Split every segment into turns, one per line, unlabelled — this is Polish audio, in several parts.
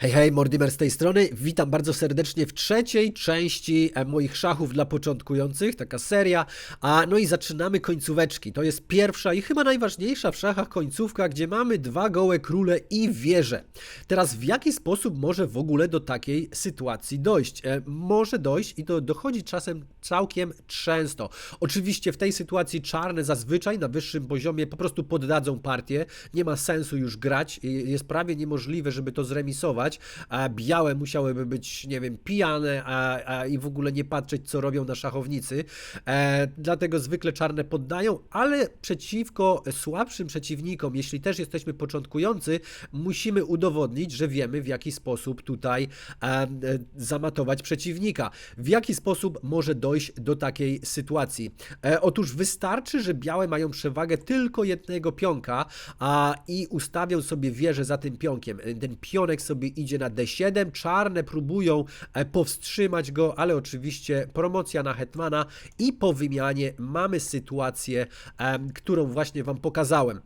Hej, hej, Mortimer z tej strony. Witam bardzo serdecznie w trzeciej części e, moich szachów dla początkujących, taka seria. A no i zaczynamy końcóweczki. To jest pierwsza i chyba najważniejsza w szachach końcówka, gdzie mamy dwa gołe króle i wieże. Teraz w jaki sposób może w ogóle do takiej sytuacji dojść? E, może dojść i to dochodzi czasem całkiem często. Oczywiście w tej sytuacji czarne zazwyczaj na wyższym poziomie po prostu poddadzą partię. Nie ma sensu już grać. Jest prawie niemożliwe, żeby to zremisować a białe musiałyby być, nie wiem, pijane a, a i w ogóle nie patrzeć, co robią na szachownicy. E, dlatego zwykle czarne poddają, ale przeciwko słabszym przeciwnikom, jeśli też jesteśmy początkujący, musimy udowodnić, że wiemy, w jaki sposób tutaj e, e, zamatować przeciwnika. W jaki sposób może dojść do takiej sytuacji? E, otóż wystarczy, że białe mają przewagę tylko jednego pionka a, i ustawią sobie wieżę za tym pionkiem. Ten pionek sobie idzie na D7, czarne próbują e, powstrzymać go, ale oczywiście promocja na Hetmana i po wymianie mamy sytuację, którą właśnie Wam pokazałem.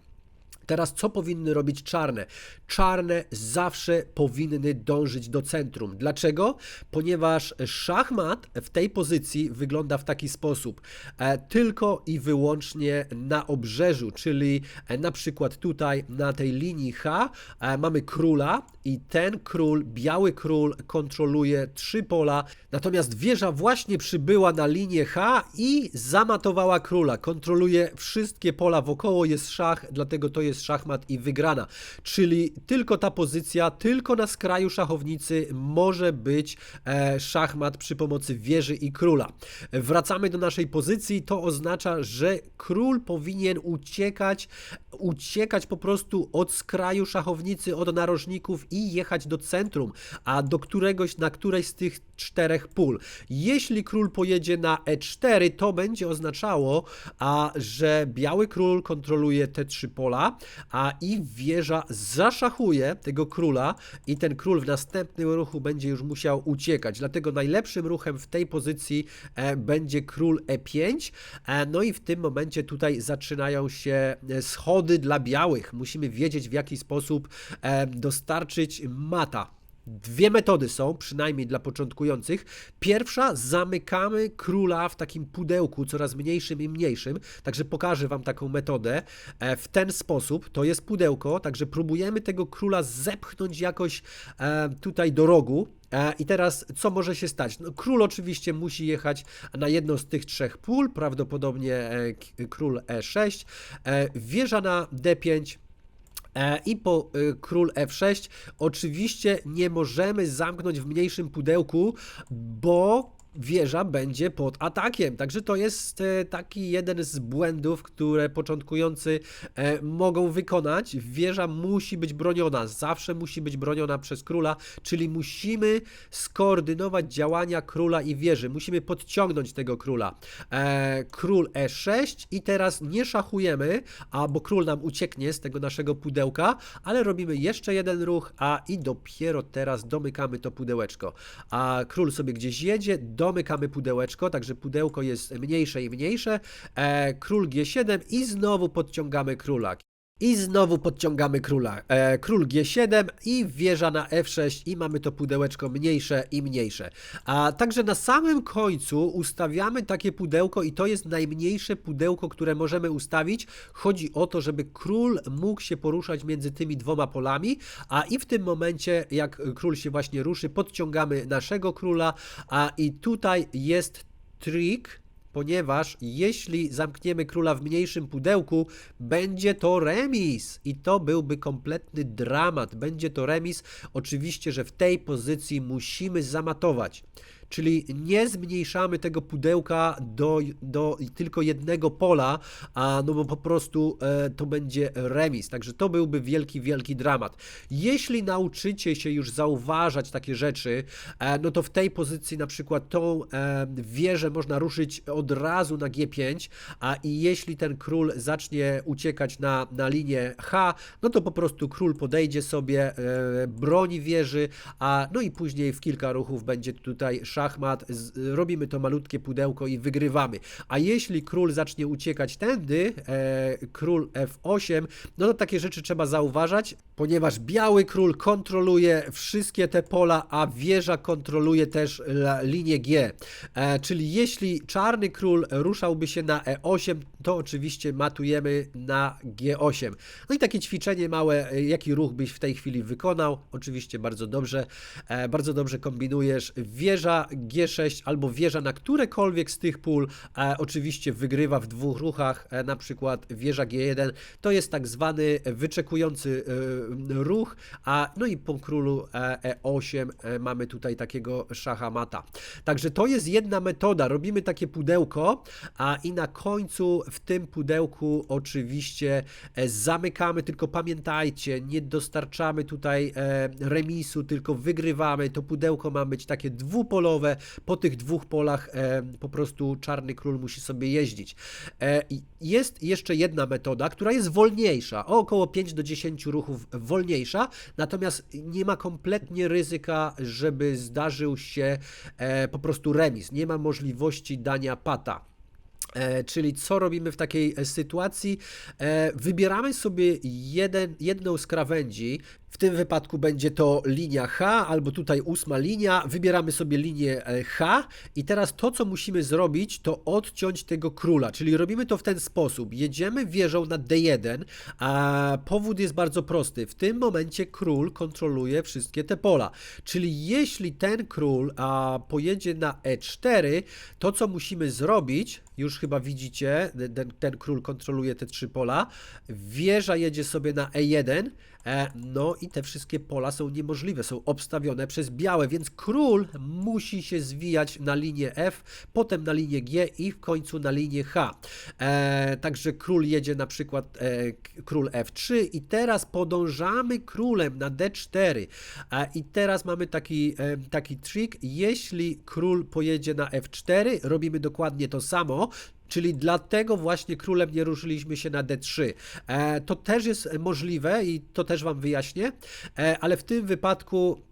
Teraz co powinny robić czarne? Czarne zawsze powinny dążyć do centrum. Dlaczego? Ponieważ szachmat w tej pozycji wygląda w taki sposób. E, tylko i wyłącznie na obrzeżu, czyli e, na przykład tutaj na tej linii H e, mamy króla i ten król, biały król kontroluje trzy pola, natomiast wieża właśnie przybyła na linię H i zamatowała króla. Kontroluje wszystkie pola wokoło, jest szach, dlatego to jest szachmat i wygrana. Czyli tylko ta pozycja, tylko na skraju szachownicy może być e, szachmat przy pomocy wieży i króla. Wracamy do naszej pozycji, to oznacza, że król powinien uciekać, uciekać po prostu od skraju szachownicy, od narożników i jechać do centrum, a do któregoś, na którejś z tych czterech pól. Jeśli król pojedzie na E4, to będzie oznaczało, a, że biały król kontroluje te trzy pola, a i wieża zaszachuje tego króla i ten król w następnym ruchu będzie już musiał uciekać. Dlatego najlepszym ruchem w tej pozycji e, będzie król E5. E, no i w tym momencie tutaj zaczynają się e, schody dla białych. Musimy wiedzieć w jaki sposób dostarczyć mata. Dwie metody są, przynajmniej dla początkujących. Pierwsza, zamykamy króla w takim pudełku, coraz mniejszym i mniejszym. Także pokażę Wam taką metodę. E, W ten sposób, to jest pudełko, także próbujemy tego króla zepchnąć jakoś e, tutaj do rogu. E, I teraz, co może się stać? No, król oczywiście musi jechać na jedno z tych trzech pól, prawdopodobnie król E6, e, wieża na D5, E, I po y, król F6 oczywiście nie możemy zamknąć w mniejszym pudełku, bo wieża będzie pod atakiem. Także to jest e, taki jeden z błędów, które początkujący e, mogą wykonać. Wieża musi być broniona, zawsze musi być broniona przez króla, czyli musimy skoordynować działania króla i wieży. Musimy podciągnąć tego króla. E, król E6 i teraz nie szachujemy, bo król nam ucieknie z tego naszego pudełka, ale robimy jeszcze jeden ruch, a i dopiero teraz domykamy to pudełeczko. A król sobie gdzieś jedzie, domykamy pudełeczko, także pudełko jest mniejsze i mniejsze. E, król G7 i znowu podciągamy króla. I znowu podciągamy króla. E, król G7 i wieża na F6 i mamy to pudełeczko mniejsze i mniejsze. A także na samym końcu ustawiamy takie pudełko i to jest najmniejsze pudełko, które możemy ustawić. Chodzi o to, żeby król mógł się poruszać między tymi dwoma polami, a i w tym momencie, jak król się właśnie ruszy, podciągamy naszego króla, a i tutaj jest trik, ponieważ jeśli zamkniemy króla w mniejszym pudełku, będzie to remis i to byłby kompletny dramat. Będzie to remis. Oczywiście, że w tej pozycji musimy zamatować. Czyli nie zmniejszamy tego pudełka do, do tylko jednego pola, a no bo po prostu e, to będzie remis. Także to byłby wielki, wielki dramat. Jeśli nauczycie się już zauważać takie rzeczy, e, no to w tej pozycji na przykład tą e, wieżę można ruszyć od razu na G5, a i jeśli ten król zacznie uciekać na, na linię H, no to po prostu król podejdzie sobie, e, broni wieży, a no i później w kilka ruchów będzie tutaj szach szachmat, robimy to malutkie pudełko i wygrywamy. A jeśli król zacznie uciekać tędy, e, król F8, no to takie rzeczy trzeba zauważać, ponieważ biały król kontroluje wszystkie te pola, a wieża kontroluje też linię G. E, czyli jeśli czarny król ruszałby się na E8, to oczywiście matujemy na G8. No i takie ćwiczenie małe, e, jaki ruch byś w tej chwili wykonał? Oczywiście bardzo dobrze, e, bardzo dobrze kombinujesz. Wieża G6 albo wieża na którekolwiek z tych pól e, oczywiście wygrywa w dwóch ruchach, e, na przykład wieża G1 to jest tak zwany wyczekujący e, ruch, a no i po królu e, E8 e, mamy tutaj takiego szacha mata. Także to jest jedna metoda, robimy takie pudełko, a i na końcu w tym pudełku oczywiście e, zamykamy, tylko pamiętajcie, nie dostarczamy tutaj e, remisu, tylko wygrywamy. To pudełko ma być takie dwupolowe, po tych dwóch polach e, po prostu czarny król musi sobie jeździć. E, jest jeszcze jedna metoda, która jest wolniejsza, o około 5 do 10 ruchów wolniejsza, natomiast nie ma kompletnie ryzyka, żeby zdarzył się e, po prostu remis. Nie ma możliwości dania pata. E, czyli co robimy w takiej e, sytuacji? E, wybieramy sobie jeden, jedną z krawędzi. W tym wypadku będzie to linia H, albo tutaj ósma linia. Wybieramy sobie linię e, H i teraz to, co musimy zrobić, to odciąć tego króla. Czyli robimy to w ten sposób. Jedziemy wieżą na D1, a powód jest bardzo prosty. W tym momencie król kontroluje wszystkie te pola. Czyli jeśli ten król a, pojedzie na E4, to co musimy zrobić, już chyba widzicie, ten, ten król kontroluje te trzy pola. Wieża jedzie sobie na E1. E, no i te wszystkie pola są niemożliwe, są obstawione przez białe, więc król musi się zwijać na linię F, potem na linię G i w końcu na linię H. E, także król jedzie na przykład e, król F3 i teraz podążamy królem na D4. E, I teraz mamy taki, e, taki trik, jeśli król pojedzie na F4, robimy dokładnie to samo, Czyli dlatego właśnie królem nie ruszyliśmy się na D3. E, to też jest możliwe i to też Wam wyjaśnię, e, ale w tym wypadku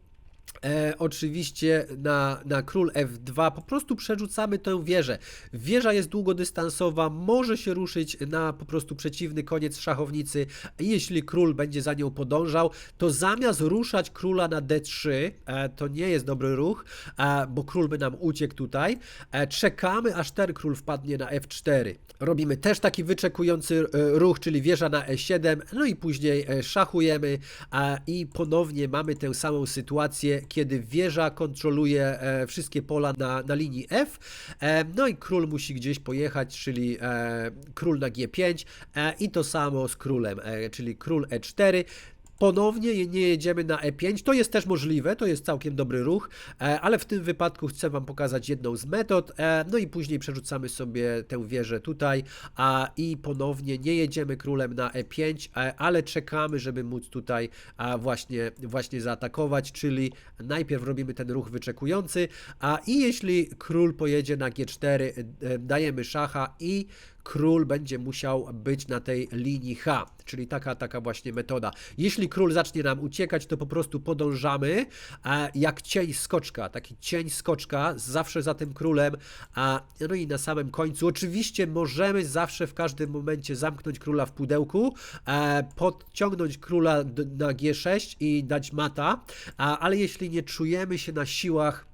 E, oczywiście na, na król F2 po prostu przerzucamy tę wieżę. Wieża jest długodystansowa, może się ruszyć na po prostu przeciwny koniec szachownicy. Jeśli król będzie za nią podążał, to zamiast ruszać króla na D3, e, to nie jest dobry ruch, e, bo król by nam uciekł tutaj. E, czekamy, aż ten król wpadnie na F4. Robimy też taki wyczekujący e, ruch, czyli wieża na E7, no i później e, szachujemy a, i ponownie mamy tę samą sytuację, kiedy wieża kontroluje e, wszystkie pola na, na linii F, e, no i król musi gdzieś pojechać, czyli e, król na G5 e, i to samo z królem, czyli król E4. Ponownie nie jedziemy na E5. To jest też możliwe, to jest całkiem dobry ruch, e, ale w tym wypadku chcę Wam pokazać jedną z metod. e, No i później przerzucamy sobie tę wieżę tutaj a, i ponownie nie jedziemy królem na E5, e, ale czekamy, żeby móc tutaj właśnie, właśnie zaatakować, czyli najpierw robimy ten ruch wyczekujący, a i jeśli król pojedzie na G4, e, dajemy szacha i król będzie musiał być na tej linii H, czyli taka, taka właśnie metoda. Jeśli król zacznie nam uciekać, to po prostu podążamy e, jak cień skoczka, taki cień skoczka, zawsze za tym królem, a no i na samym końcu, oczywiście możemy zawsze w każdym momencie zamknąć króla w pudełku, e, podciągnąć króla na G6 i dać mata, ale jeśli nie czujemy się na siłach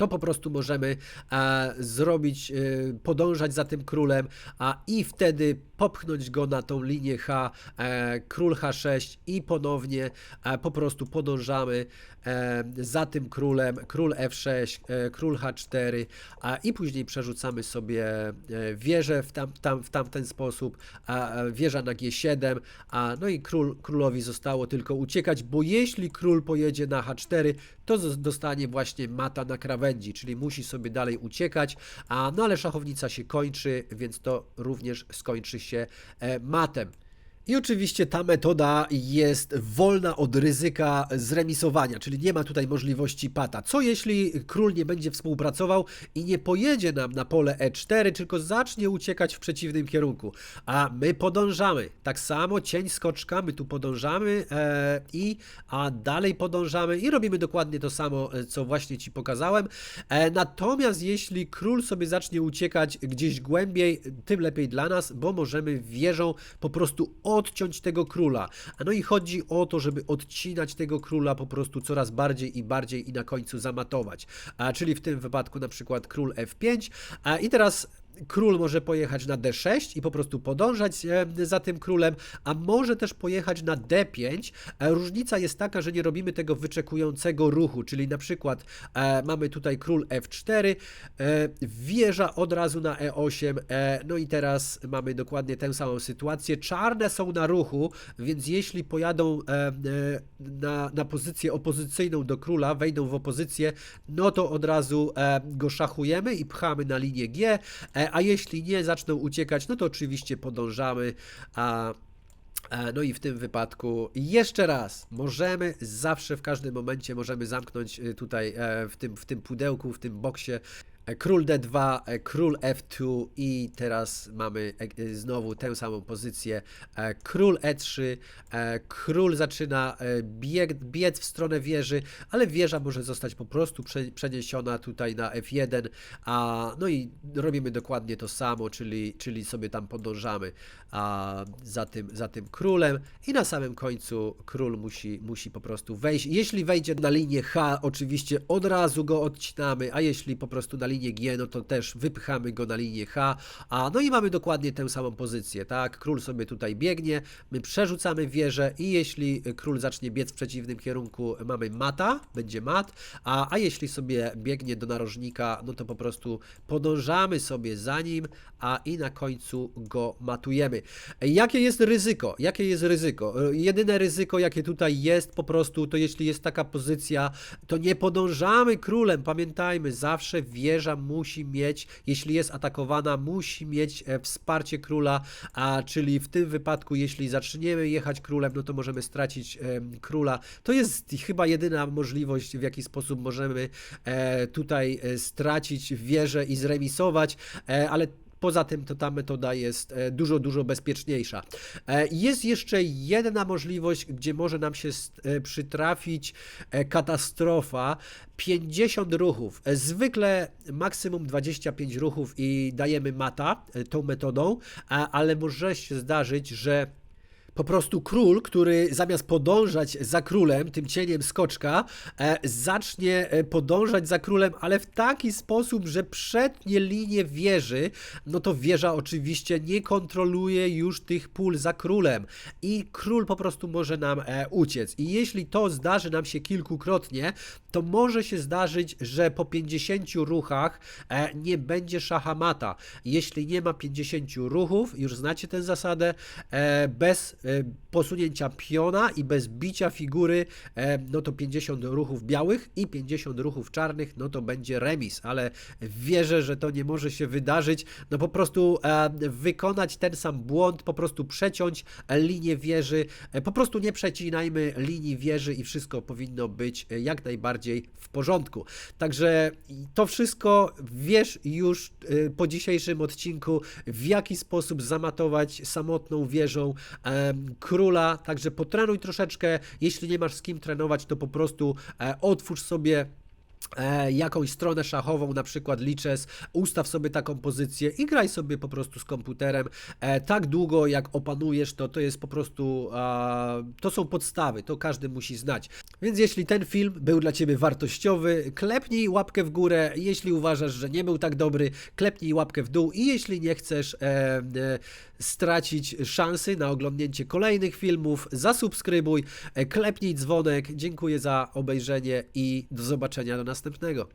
to po prostu możemy e, zrobić, e, podążać za tym królem, a i wtedy popchnąć go na tą linię H, e, król H6 i ponownie po prostu podążamy za tym królem, król F6, e, król H4, a i później przerzucamy sobie wieżę w, tam, tam, w tamten sposób, a, wieża na G7, a, no i król, królowi zostało tylko uciekać, bo jeśli król pojedzie na H4, to dostanie właśnie mata na krawędzi, czyli musi sobie dalej uciekać, a no ale szachownica się kończy, więc to również skończy się e, matem. I oczywiście ta metoda jest wolna od ryzyka zremisowania, czyli nie ma tutaj możliwości pata. Co jeśli król nie będzie współpracował i nie pojedzie nam na pole E4, tylko zacznie uciekać w przeciwnym kierunku, a my podążamy. Tak samo cień skoczka, my tu podążamy e, i a dalej podążamy i robimy dokładnie to samo, e, co właśnie Ci pokazałem. E, natomiast jeśli król sobie zacznie uciekać gdzieś głębiej, tym lepiej dla nas, bo możemy wieżą po prostu odciąć tego króla. A no i chodzi o to, żeby odcinać tego króla po prostu coraz bardziej i bardziej i na końcu zamatować. A, czyli w tym wypadku na przykład król F5. A, I teraz król może pojechać na D6 i po prostu podążać e, za tym królem, a może też pojechać na D5. E, Różnica jest taka, że nie robimy tego wyczekującego ruchu, czyli na przykład e, mamy tutaj król F4, e, wieża od razu na E8, e, no i teraz mamy dokładnie tę samą sytuację. Czarne są na ruchu, więc jeśli pojadą na, na pozycję opozycyjną do króla, wejdą w opozycję, no to od razu go szachujemy i pchamy na linię G, a jeśli nie zaczną uciekać, no to oczywiście podążamy, a No i w tym wypadku jeszcze raz możemy zawsze w każdym momencie możemy zamknąć y, tutaj e, w tym, w tym pudełku, w tym boksie król D2, e, król F2 i teraz mamy e, e, znowu tę samą pozycję e, król E3, e, król zaczyna e, bieg, biec w stronę wieży, ale wieża może zostać po prostu prze, przeniesiona tutaj na F1, a no i robimy dokładnie to samo, czyli, czyli sobie tam podążamy a, za, tym, za tym królem i na samym końcu król musi, musi po prostu wejść. Jeśli wejdzie na linię H, oczywiście od razu go odcinamy, a jeśli po prostu na linię G, no to też wypchamy go na linię H, a no i mamy dokładnie tę samą pozycję, tak? Król sobie tutaj biegnie, my przerzucamy wieżę i jeśli król zacznie biec w przeciwnym kierunku, mamy mata, będzie mat, a, a jeśli sobie biegnie do narożnika, no to po prostu podążamy sobie za nim, a i na końcu go matujemy. Jakie jest ryzyko? Jakie jest ryzyko? Jedyne ryzyko, jakie tutaj jest, po prostu, to jeśli jest taka pozycja, to nie podążamy królem. Pamiętajmy, zawsze wieża musi mieć, jeśli jest atakowana, musi mieć e, wsparcie króla, a czyli w tym wypadku, jeśli zaczniemy jechać królem, no to możemy stracić króla. To jest chyba jedyna możliwość, w jaki sposób możemy e, tutaj e, stracić wieżę i zremisować, ale Poza tym to ta metoda jest e, dużo, dużo bezpieczniejsza. E, Jest jeszcze jedna możliwość, gdzie może nam się e, przytrafić katastrofa. 50 ruchów. Zwykle maksimum 25 ruchów i dajemy mata tą metodą, ale może się zdarzyć, że po prostu król, który zamiast podążać za królem, tym cieniem skoczka, e, zacznie e, podążać za królem, ale w taki sposób, że przetnie linię wieży, no to wieża oczywiście nie kontroluje już tych pól za królem i król po prostu może nam e, uciec. I jeśli to zdarzy nam się kilkukrotnie, to może się zdarzyć, że po 50 ruchach nie będzie szahamata. Jeśli nie ma 50 ruchów, już znacie tę zasadę, bez posunięcia piona i bez bicia figury, e, no to 50 ruchów białych i 50 ruchów czarnych, no to będzie remis, ale wierzę, że to nie może się wydarzyć, no po prostu e, wykonać ten sam błąd, po prostu przeciąć e, linię wieży, e, po prostu nie przecinajmy linii wieży i wszystko powinno być e, jak najbardziej w porządku. Także to wszystko wiesz już e, po dzisiejszym odcinku, w jaki sposób zamatować samotną wieżą króla, także potrenuj troszeczkę, jeśli nie masz z kim trenować, to po prostu e, otwórz sobie jakąś stronę szachową, na przykład liczes, ustaw sobie taką pozycję i graj sobie po prostu z komputerem. E, tak długo, jak opanujesz to, to jest po prostu, to są podstawy, to każdy musi znać. Więc jeśli ten film był dla Ciebie wartościowy, klepnij łapkę w górę, jeśli uważasz, że nie był tak dobry, klepnij łapkę w dół. I jeśli nie chcesz e, e, stracić szansy na oglądnięcie kolejnych filmów, zasubskrybuj, e, klepnij dzwonek, dziękuję za obejrzenie i do zobaczenia. Do następnego.